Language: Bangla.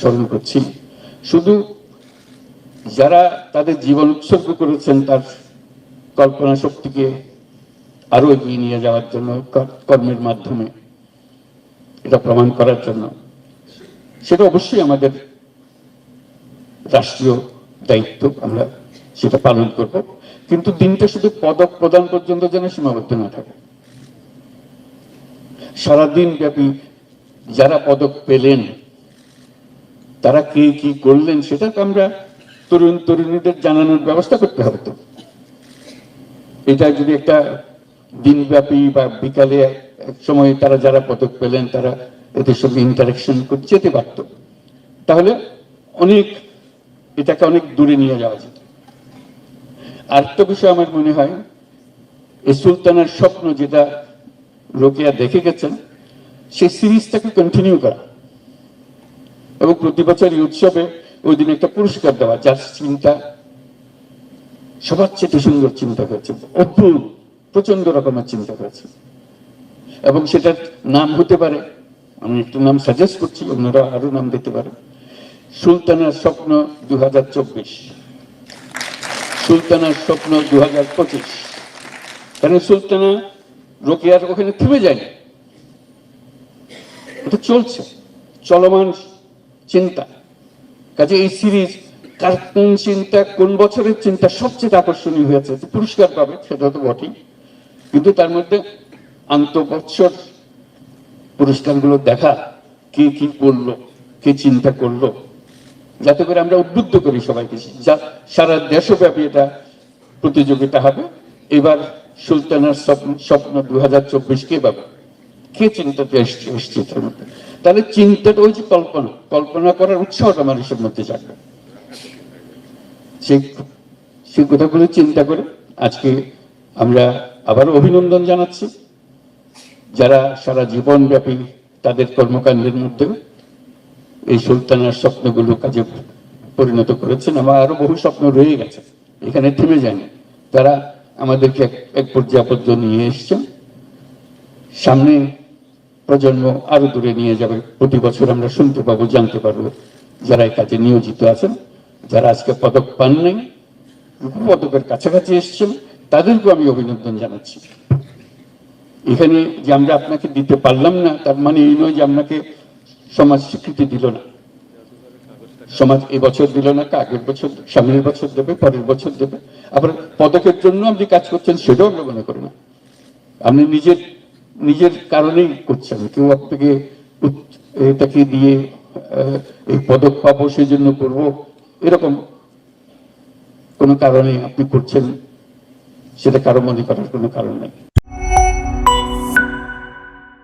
স্মরণ করছি। শুধু যারা তাদের জীবন উৎসর্গ করেছেন, তার কল্পনা শক্তিকে আরও এগিয়ে নিয়ে যাওয়ার জন্য কর্মের মাধ্যমে এটা প্রমাণ করার জন্য, সেটা অবশ্যই আমাদের রাষ্ট্রীয় দায়িত্ব, আমরা সেটা পালন করব। কিন্তু দিনটা শুধু পদক প্রদান পর্যন্ত যেন সীমাবদ্ধ না থাকে। সারাদিন ব্যাপী যারা পদক পেলেন, তারা কে কি করলেন সেটা আমরা তরুণ তরুণীদের জানানোর ব্যবস্থা করতে হবে তো। এটা যদি একটা দিনব্যাপী বা বিকালে এক সময় তারা যারা পদক পেলেন, তারা এদের সঙ্গে ইন্টারাকশন করতে যেতে পারত। তাহলে অনেক এটাকে অনেক দূরে নিয়ে যাওয়া যেত। আরেকটা বিষয় আমার মনে হয়, এই সুলতানের স্বপ্ন যেটা রোকেয়া দেখে গেছেন সেই সিরিজটাকে কন্টিনিউ করা। এবং প্রতি বছর এই উৎসবে ওই দিন একটা পুরস্কার দেওয়া, যার চিন্তা সবার চেয়ে সুন্দর চিন্তা করেছে অদ্ভুত প্রচণ্ড রকমের চিন্তা করেছে। এবং সেটার নাম হতে পারে, আমি একটু নাম সাজেস্ট করছি, অন্যরা আরও নাম দিতে পারে। সুলতানের স্বপ্ন দু হাজার চব্বিশ। সুলতানের স্বপ্ন দু হাজার পঁচিশ। কারণ সুলতানা রোকেয়ার ওখানে থেমে যায়নি। এটা চলছে, চলমান চিন্তা। কাজে এই সিরিজ কার কোন চিন্তা, কোন বছরের চিন্তা সবচেয়ে আকর্ষণীয় হয়েছে পুরস্কার পাবে, সেটা তো বটেই। কিন্তু তার মধ্যে আন্তঃবৎসর পুরস্কারগুলো দেখা, কে কি করল, কে চিন্তা করল, যাতে করে আমরা উদ্বুদ্ধ করি সবাইকে, যা সারা দেশব্যাপী এটা প্রতিযোগিতা হবে। এবার সুলতানার স্বপ্ন স্বপ্ন দু হাজার চব্বিশ কে পাবে কে চিন্তাতে এসছে তার মধ্যে? তাহলে চিন্তাটা ওই যে কল্পনা। কল্পনা করার উৎসাহটা মানুষের মধ্যে জাগবে। সেই কথাগুলো চিন্তা করে, আজকে আমরা আবার অভিনন্দন জানাচ্ছি। যারা সারা জীবন ব্যাপী তাদের কর্মকাণ্ডের মধ্যে এই সুলতানার স্বপ্নগুলো কাজে পরিণত করেছেন, আমার আরও বহু স্বপ্ন রয়ে গেছে। এখানে থেমে যায়নি। তারা আমাদেরকে এক- এক পর্যায় নিয়ে এসছেন। সামনে প্রজন্ম আরও দূরে নিয়ে যাবে। প্রতি বছর আমরা শুনতে পাবো, জানতে পারব যারা এই কাজে নিয়োজিত আছেন, যারা আজকে পদক পান নাই পদকের কাছাকাছি এসছেন, তাদেরকেও আমি অভিনন্দন জানাচ্ছি। এখানে যে আমরা আপনাকে দিতে পারলাম না, তার মানে এই নয় যে আপনাকে সমাজ স্বীকৃতি দিল না। সমাজ এবছর বছর দিল না আগের বছর সামনের বছর দেবে, পরের বছর দেবে। আবার পদকের জন্য আপনি কাজ করছেন, সেটাও আমরা মনে করি না। আপনি নিজের নিজের কারণেই করছে আমি কেউ আপনাকে এটাকে দিয়ে এই পদক পাবো সেই জন্য করব, এরকম কোনো কারণে আপনি করছেন, সেটা কারও মনে করার কোনো কারণ নেই।